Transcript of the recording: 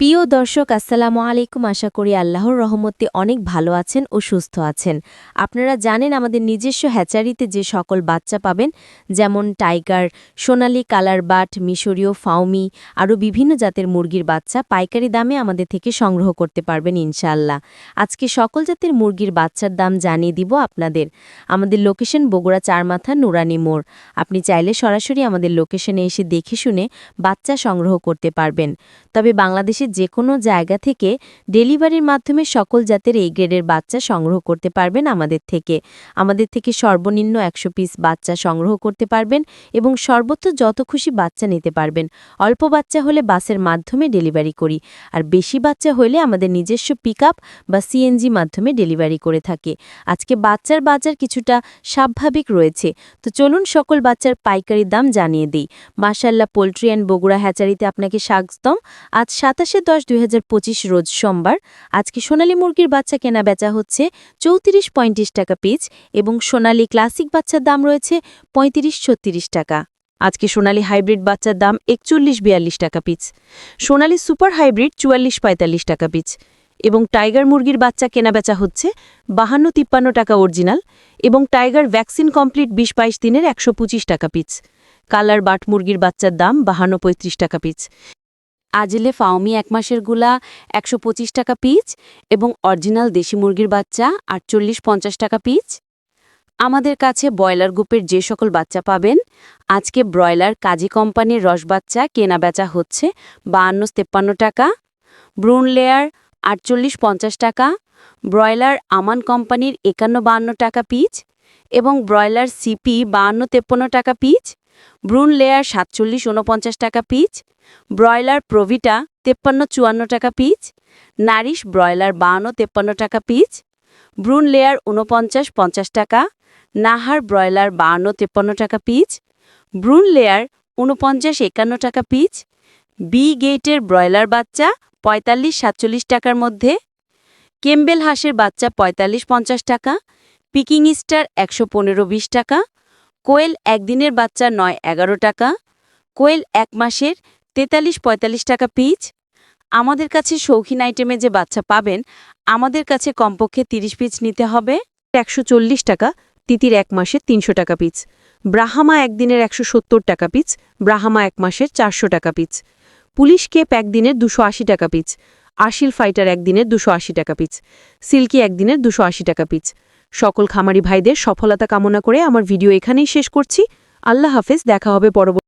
প্রিয় দর্শক, আসসালামু আলাইকুম। আশা করি আল্লাহর রহমতে অনেক ভালো আছেন ও সুস্থ আছেন। আপনারা জানেন আমাদের নিজস্ব হ্যাচারিতে যে সকল বাচ্চা পাবেন, যেমন টাইগার, সোনালি কালার বাট, মিশরীয় ফাউমি আরও বিভিন্ন জাতের মুরগির বাচ্চা পাইকারি দামে আমাদের থেকে সংগ্রহ করতে পারবেন ইনশাআল্লাহ। আজকে সকল জাতের মুরগির বাচ্চার দাম জানিয়ে দিব আপনাদের। আমাদের লোকেশন বগুড়া চারমাথা নুরানি মোড়। আপনি চাইলে সরাসরি আমাদের লোকেশনে এসে দেখে শুনে বাচ্চা সংগ্রহ করতে পারবেন। তবে যে কোনো জায়গা থেকে ডেলিভারির মাধ্যমে সকল জাতের এই গ্রেডের বাচ্চা সংগ্রহ করতে পারবেন আমাদের থেকে। আমাদের থেকে সর্বনিম্ন একশো পিস বাচ্চা সংগ্রহ করতে পারবেন এবং সর্বোচ্চ যত খুশি বাচ্চা নিতে পারবেন। অল্প বাচ্চা হলে বাসের মাধ্যমে ডেলিভারি করি। আর বেশি বাচ্চা হলে আমাদের নিজস্ব পিক বা সিএনজি মাধ্যমে ডেলিভারি করে থাকে। আজকে বাচ্চার বাজার কিছুটা স্বাভাবিক রয়েছে। তো চলুন সকল বাচ্চার পাইকারি দাম জানিয়ে দিই। মাশাল্লাহ পোলট্রি অ্যান্ড বগুড়া হ্যাচারিতে আপনাকে স্বাগতম। আজ সাতাশে দশ দুই রোজ সোমবার আজকে সোনালী মুরগির বাচ্চা কেনা বেচা হচ্ছে চৌত্রিশ পঁয়ত্রিশ টাকা পিচ এবং সোনালি ক্লাসিক বাচ্চার দাম রয়েছে পঁয়ত্রিশ ছত্রিশ টাকা। আজকে সোনালী হাইব্রিড বাচ্চার দাম একচল্লিশ বিয়াল্লিশ টাকা পিচ। সোনালি সুপার হাইব্রিড চুয়াল্লিশ পঁয়তাল্লিশ টাকা পিচ। এবং টাইগার মুরগির বাচ্চা কেনাবেচা হচ্ছে বাহান্ন তিপ্পান্ন টাকা অরিজিনাল এবং টাইগার ভ্যাকসিন কমপ্লিট বিশ বাইশ দিনের একশো পঁচিশ টাকা পিচ। কালার বাট মুরগির বাচ্চার দাম বাহান্ন পঁয়ত্রিশ টাকা পিচ। আজলে ফাওমি এক মাসেরগুলা একশো পঁচিশ টাকা পিচ এবং অরিজিনাল দেশি মুরগির বাচ্চা আটচল্লিশ পঞ্চাশ টাকা পিচ। আমাদের কাছে ব্রয়লার গ্রুপের যে সকল বাচ্চা পাবেন, আজকে ব্রয়লার কাজী কোম্পানির রস বাচ্চা কেনা বেচা হচ্ছে বাহান্ন তেপ্পান্ন টাকা, ব্রুন লেয়ার আটচল্লিশ পঞ্চাশ টাকা, ব্রয়লার আমান কোম্পানির একান্ন বাহান্ন টাকা পিচ এবং ব্রয়লার সিপি বাহান্ন তেপ্পান্ন টাকা পিচ। ব্রুন লেয়ার সাতচল্লিশ উনপঞ্চাশ টাকা পিচ, ব্রয়লার প্রভিটা তেপ্পান্ন চুয়ান্ন টাকা পিচ, নারিশ ব্রয়লার বাহান্ন তেপ্পান্ন টাকা পিচ, ব্রুন লেয়ার উনপঞ্চাশ পঞ্চাশ টাকা, নাহার ব্রয়লার বাহান্ন তেপ্পান্ন টাকা পিচ, ব্রুন লেয়ার উনপঞ্চাশ একান্ন টাকা পিচ, বি গেটের ব্রয়লার বাচ্চা পঁয়তাল্লিশ সাতচল্লিশ টাকার মধ্যে, কেম্বেল হাঁসের বাচ্চা পঁয়তাল্লিশ পঞ্চাশ টাকা, পিকিং স্টার একশো পনেরো বিশ টাকা কোয়েল একদিনের বাচ্চা নয়, এগারো টাকা। কোয়েল এক মাসের তেতাল্লিশ, পঁয়তাল্লিশ টাকা পিচ। আমাদের কাছে শৌখিন আইটেমে যে বাচ্চা পাবেন, আমাদের কাছে কমপক্ষে তিরিশ পিচ নিতে হবে। একশো চল্লিশ টাকা, তিতির এক মাসের তিনশো টাকা পিচ। ব্রাহামা একদিনের একশো সত্তর টাকা পিচ। ব্রাহামা এক মাসের চারশো টাকা পিচ। পুলিশ কেপ একদিনের দুশো আশি টাকা পিচ। আশিল ফাইটার একদিনের দুশো আশি টাকা পিচ। সিল্কি একদিনের দুশো আশি টাকা পিচ। সকল খামারি ভাইদের সফলতা কামনা করে আমার ভিডিও এখানেই শেষ করছি। আল্লাহ হাফেজ, দেখা হবে পরবর্তী